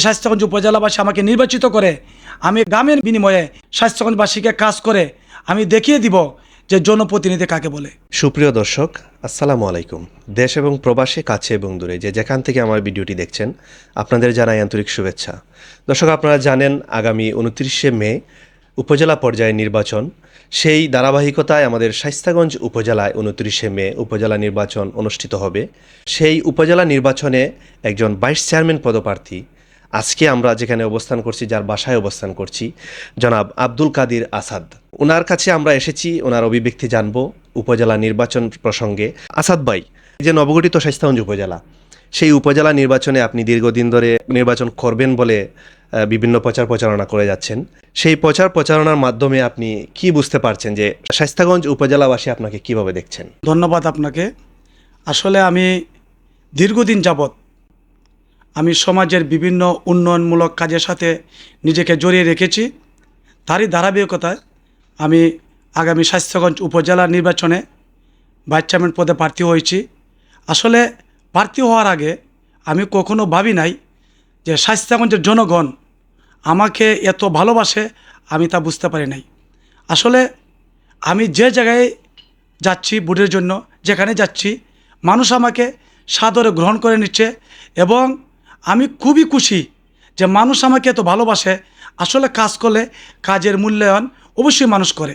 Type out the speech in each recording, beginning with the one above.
স্বাস্থ্যগঞ্জ উপজেলাবাসী আমাকে নির্বাচিত করে, আমি গ্রামের বিনিময়ে স্বাস্থ্যগঞ্জবাসীকে কাজ করে আমি দেখিয়ে দিব যে জনপ্রতিনিধি কাকে বলে। সুপ্রিয় দর্শক, আসসালামু আলাইকুম। দেশ এবং প্রবাসে, কাছে এবং দূরে যে যেখান থেকে আমার ভিডিওটি দেখছেন, আপনাদের জানাই আন্তরিক শুভেচ্ছা। দর্শক, আপনারা জানেন, আগামী উনত্রিশে মে উপজেলা পর্যায়ে নির্বাচন। সেই ধারাবাহিকতায় আমাদের শাইস্তাগঞ্জ উপজেলায় উনত্রিশে মে উপজেলা নির্বাচন অনুষ্ঠিত হবে। সেই উপজেলা নির্বাচনে একজন ভাইস চেয়ারম্যান পদপ্রার্থী আজকে আমরা যেখানে অবস্থান করছি, যার বাসায় অবস্থান করছি, জনাব আব্দুল কাদির আসাদ। ওনার কাছে আমরা এসেছি ওনার অভিব্যক্তি জানব উপজেলা নির্বাচন প্রসঙ্গে। আসাদ ভাই যে নবগঠিত স্বাস্থ্যগঞ্জ উপজেলা, সেই উপজেলা নির্বাচনে আপনি দীর্ঘদিন ধরে নির্বাচন করবেন বলে বিভিন্ন প্রচার প্রচারণা করে যাচ্ছেন। সেই প্রচার প্রচারণার মাধ্যমে আপনি কি বুঝতে পারছেন যে স্বাস্থ্যগঞ্জ উপজেলাবাসী আপনাকে কীভাবে দেখছেন? ধন্যবাদ আপনাকে। আসলে আমি দীর্ঘদিন যাবৎ আমি সমাজের বিভিন্ন উন্নয়নমূলক কাজের সাথে নিজেকে জড়িয়ে রেখেছি। তারই ধারাবাহিকতায় আমি আগামী স্বাস্থ্যগঞ্জ উপজেলা নির্বাচনে ভাইস চেয়ারম্যান পদে প্রার্থী হয়েছি। আসলে প্রার্থী হওয়ার আগে আমি কখনো ভাবি নাই যে স্বাস্থ্যগঞ্জের জনগণ আমাকে এত ভালোবাসে, আমি তা বুঝতে পারি নাই। আসলে আমি যে জায়গায় যাচ্ছি ভোটের জন্য, যেখানে যাচ্ছি, মানুষ আমাকে সাদরে গ্রহণ করে নিচ্ছে এবং আমি খুবই খুশি যে মানুষ আমাকে এত ভালোবাসে। আসলে কাজ করলে কাজের মূল্যায়ন অবশ্যই মানুষ করে।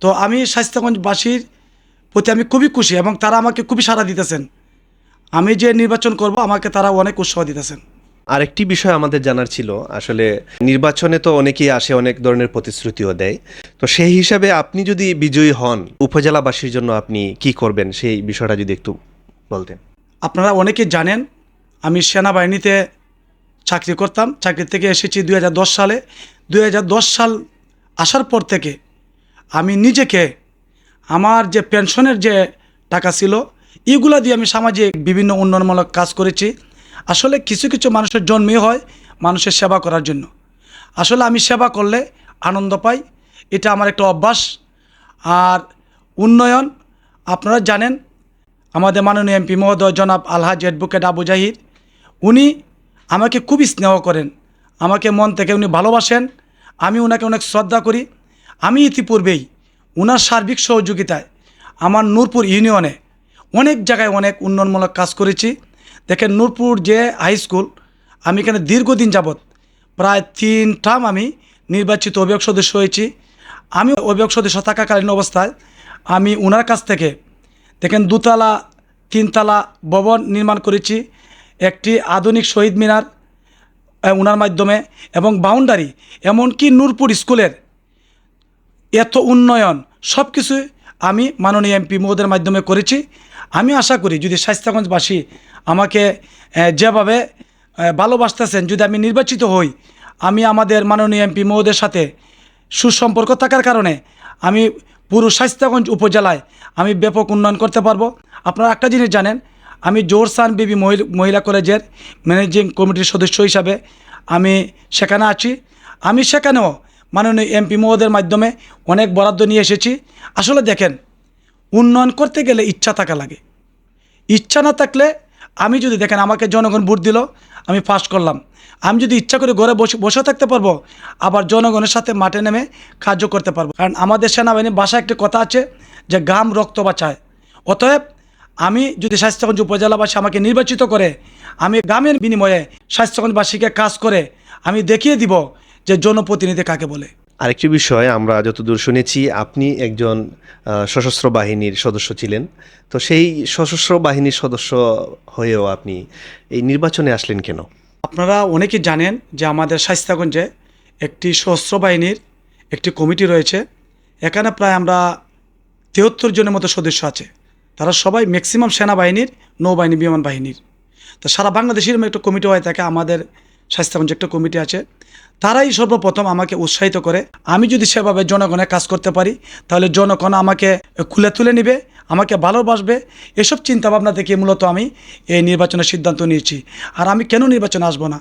তো আমি স্বাস্থ্যগঞ্জবাসীর প্রতি আমি খুবই খুশি এবং তারা আমাকে খুবই সাড়া দিতেছেন। আমি যে নির্বাচন করব আমাকে তারা অনেক উৎসাহ দিতেছেন। আরেকটি বিষয় আমাদের জানার ছিল আসলে নির্বাচনে তো অনেকেই আসে অনেক ধরনের প্রতিশ্রুতিও দেয়। তো সেই হিসাবে আপনি যদি বিজয়ী হন উপজেলাবাসীর জন্য আপনি কি করবেন? সেই বিষয়টা যদি একটু বলতেন। আপনারা অনেকে জানেন আমি সেনাবাহিনীতে চাকরি করতাম। চাকরি থেকে এসেছি দুই হাজার দশ সালে। দুই হাজার দশ সাল আসার পর থেকে আমি নিজেকে আমার যে পেনশনের যে টাকা ছিল, এগুলা দিয়ে আমি সামাজিক বিভিন্ন উন্নয়নমূলক কাজ করেছি। আসলে কিছু কিছু মানুষের জন্মই হয় মানুষের সেবা করার জন্য। আসলে আমি সেবা করলে আনন্দ পাই, এটা আমার একটা অভ্যাস। আর উন্নয়ন, আপনারা জানেন, আমাদের মাননীয় এমপি মহোদয় জনাব আলহাজ অ্যাডভোকেট আবু জাহির উনি আমাকে খুবই স্নেহ করেন, আমাকে মন থেকে উনি ভালোবাসেন, আমি ওনাকে অনেক শ্রদ্ধা করি। আমি ইতিপূর্বেই ওনার সার্বিক সহযোগিতায় আমার নূরপুর ইউনিয়নে অনেক জায়গায় অনেক উন্নয়নমূলক কাজ করেছি। দেখেন নূরপুর যে হাই স্কুল আমি এখানে দীর্ঘদিন যাবৎ প্রায় তিন টার্ম আমি নির্বাচিত অভিযোগ সদস্য হয়েছি। আমি অভিযোগ সদস্য থাকাকালীন অবস্থায় আমি ওনার কাছ থেকে দেখেন দুতলা, তিনতলা ভবন নির্মাণ করেছি। একটি আধুনিক শহীদ মিনার ওনার মাধ্যমে এবং বাউন্ডারি, এমনকি নূরপুর স্কুলের এত উন্নয়ন সব কিছুই আমি মাননীয় এমপি মহোদয়ের মাধ্যমে করেছি। আমি আশা করি যদি স্বাস্থ্যগঞ্জবাসী আমাকে যেভাবে ভালোবাসতেছেন, যদি আমি নির্বাচিত হই, আমি আমাদের মাননীয় এমপি মহোদয়ের সাথে সুসম্পর্ক থাকার কারণে আমি পুরো স্বাস্থ্যগঞ্জ উপজেলায় আমি ব্যাপক উন্নয়ন করতে পারব। আপনারা একটা জিনিস জানেন আমি জোরসান বিবি মহিল- কলেজের ম্যানেজিং কমিটির সদস্য হিসাবে আমি সেখানে আছি। আমি সেখানেও মাননীয় এমপি মহোদয়ের মাধ্যমে অনেক বরাদ্দ নিয়ে এসেছি। আসলে দেখেন, উন্নয়ন করতে গেলে ইচ্ছা থাকা লাগে। ইচ্ছা না থাকলে আমি যদি দেখেন আমাকে জনগণ ভোট দিল, আমি পাস করলাম। আমি যদি ইচ্ছা করে ঘরে বসে বসে থাকতে পারব, আবার জনগণের সাথে মাঠে নেমে কার্য করতে পারব। কারণ আমাদের সেনাবাহিনীর ভাষায় একটি কথা আছে যে, গাম রক্ত বাঁচায়। অতএব আমি যদি স্বাস্থ্যগঞ্জ উপজেলাবাসী আমাকে নির্বাচিত করে আমি গ্রামের বিনিময়ে স্বাস্থ্যগঞ্জবাসীকে কাজ করে আমি দেখিয়ে দিব যে জনপ্রতিনিধি কাকে বলে। আরেকটি বিষয় আমরা যতদূর শুনেছি আপনি একজন সশস্ত্র বাহিনীর সদস্য ছিলেন। তো সেই সশস্ত্র বাহিনীর সদস্য হয়েও আপনি এই নির্বাচনে আসলেন কেন? আপনারা অনেকেই জানেন যে আমাদের স্বাস্থ্যগঞ্জে একটি সশস্ত্র বাহিনীর একটি কমিটি রয়েছে। এখানে প্রায় আমরা তেহত্তর জনের মতো সদস্য আছে। তারা সবাই ম্যাক্সিমাম সেনাবাহিনীর, নৌবাহিনী বিমান বাহিনীর তো সারা বাংলাদেশের একটা কমিটি হয় থাকে, আমাদের স্বাস্থ্যগঞ্জে একটা কমিটি আছে। তারাই সর্বপ্রথম আমাকে উৎসাহিত করে, আমি যদি সেভাবে জনগণের কাজ করতে পারি, তাহলে জনগণ আমাকে খুলে তুলে নিবে, আমাকে ভালোবাসবে এসব চিন্তাভাবনা থেকে মূলত আমি এই নির্বাচনের সিদ্ধান্ত নিয়েছি। আর আমি কেন নির্বাচনে আসব না?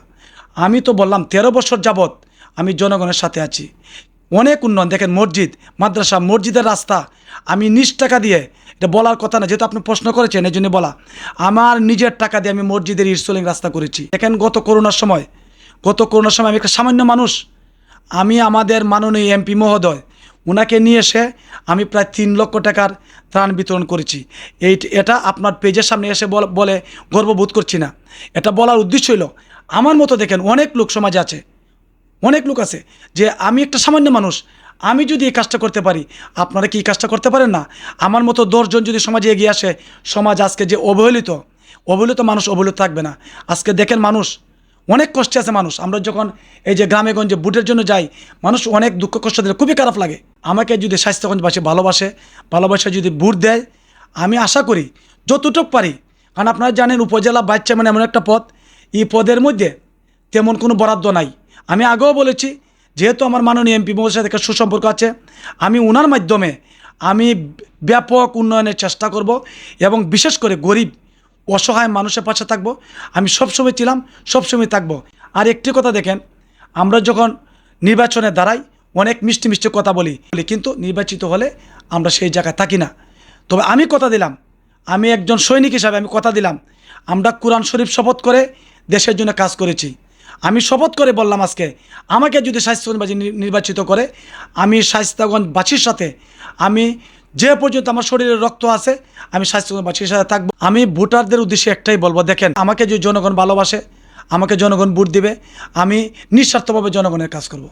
আমি তো বললাম, তেরো বছর যাবৎ আমি জনগণের সাথে আছি। অনেক উন্নয়ন। দেখেন মসজিদ, মাদ্রাসা, মসজিদের রাস্তা। আমি নিজ টাকা দিয়ে, এটা বলার কথা না, যেহেতু আপনি প্রশ্ন করেছেন, এই জন্য বলা। আমার নিজের টাকা দিয়ে আমি মসজিদের ইরসলিং রাস্তা করেছি। দেখেন গত করোনার সময়, গত করোনার সময় আমি একটা সামান্য মানুষ। আমি আমাদের মাননীয় এমপি মহোদয় ওনাকে নিয়ে এসে আমি প্রায় তিন লক্ষ টাকার ত্রাণ বিতরণ করেছি। এই, এটা আপনার পেজের সামনে এসে বল- গর্ববোধ করছি না। এটা বলার উদ্দেশ্য হলো আমার মতো দেখেন অনেক লোক সমাজে আছে। অনেক লোক আছে যে আমি একটা সামান্য মানুষ, আমি যদি এই কাজটা করতে পারি, আপনারা কি এই কাজটা করতে পারেন না? আমার মতো দশজন যদি সমাজে এগিয়ে আসে, সমাজ আজকে যে অবহেলিত অবহেলিত মানুষ অবহেলিত থাকবে না। আজকে দেখেন মানুষ, অনেক কষ্টে আছে মানুষ। আমরা যখন এই যে গ্রামে গঞ্জে বুটের জন্য যাই, মানুষ অনেক দুঃখ কষ্ট দিলে খুবই খারাপ লাগে। আমাকে যদি স্বাস্থ্যগঞ্জবাসী ভালোবাসে ভালোবাসে যদি বুট দেয়, আমি আশা করি যতটুক পারি, কারণ আপনারা জানেন উপজেলা বাচ্চা মানে এমন একটা পদ এই পদের মধ্যে তেমন কোনো বরাদ্দ নাই। আমি আগেও বলেছি, যেহেতু আমার মাননীয় এমপি মহোদয়ের সাথে একটা সুসম্পর্ক আছে, আমি ওনার মাধ্যমে আমি ব্যাপক উন্নয়নের চেষ্টা করব এবং বিশেষ করে গরিব, অসহায় মানুষের পাশে থাকব। আমি সবসময় ছিলাম, সবসময় থাকব। আর একটি কথা দেখেন, আমরা যখন নির্বাচনে দাঁড়াই, অনেক মিষ্টি মিষ্টি কথা বলি বলি, কিন্তু নির্বাচিত হলে আমরা সেই জায়গায় থাকি না। তবে আমি কথা দিলাম, আমি একজন সৈনিক হিসাবে আমি কথা দিলাম, আমরা কোরআন শরীফ শপথ করে দেশের জন্য কাজ করেছি। আমি শপথ করে বললাম আজকে, আমাকে যদি স্বাস্থ্যগঞ্জবাসী নির্বাচিত করে, আমি স্বাস্থ্যগঞ্জবাসীর সাথে, আমি যে পর্যন্ত আমার শরীরে রক্ত আছে, আমি স্বাস্থ্যগঞ্জবাসীর সাথে থাকব। আমি ভোটারদের উদ্দেশ্যে একটাই বলব, দেখেন, আমাকে যদি জনগণ ভালোবাসে, আমাকে জনগণ ভোট দিবে, আমি নিঃস্বার্থভাবে জনগণের কাজ করব।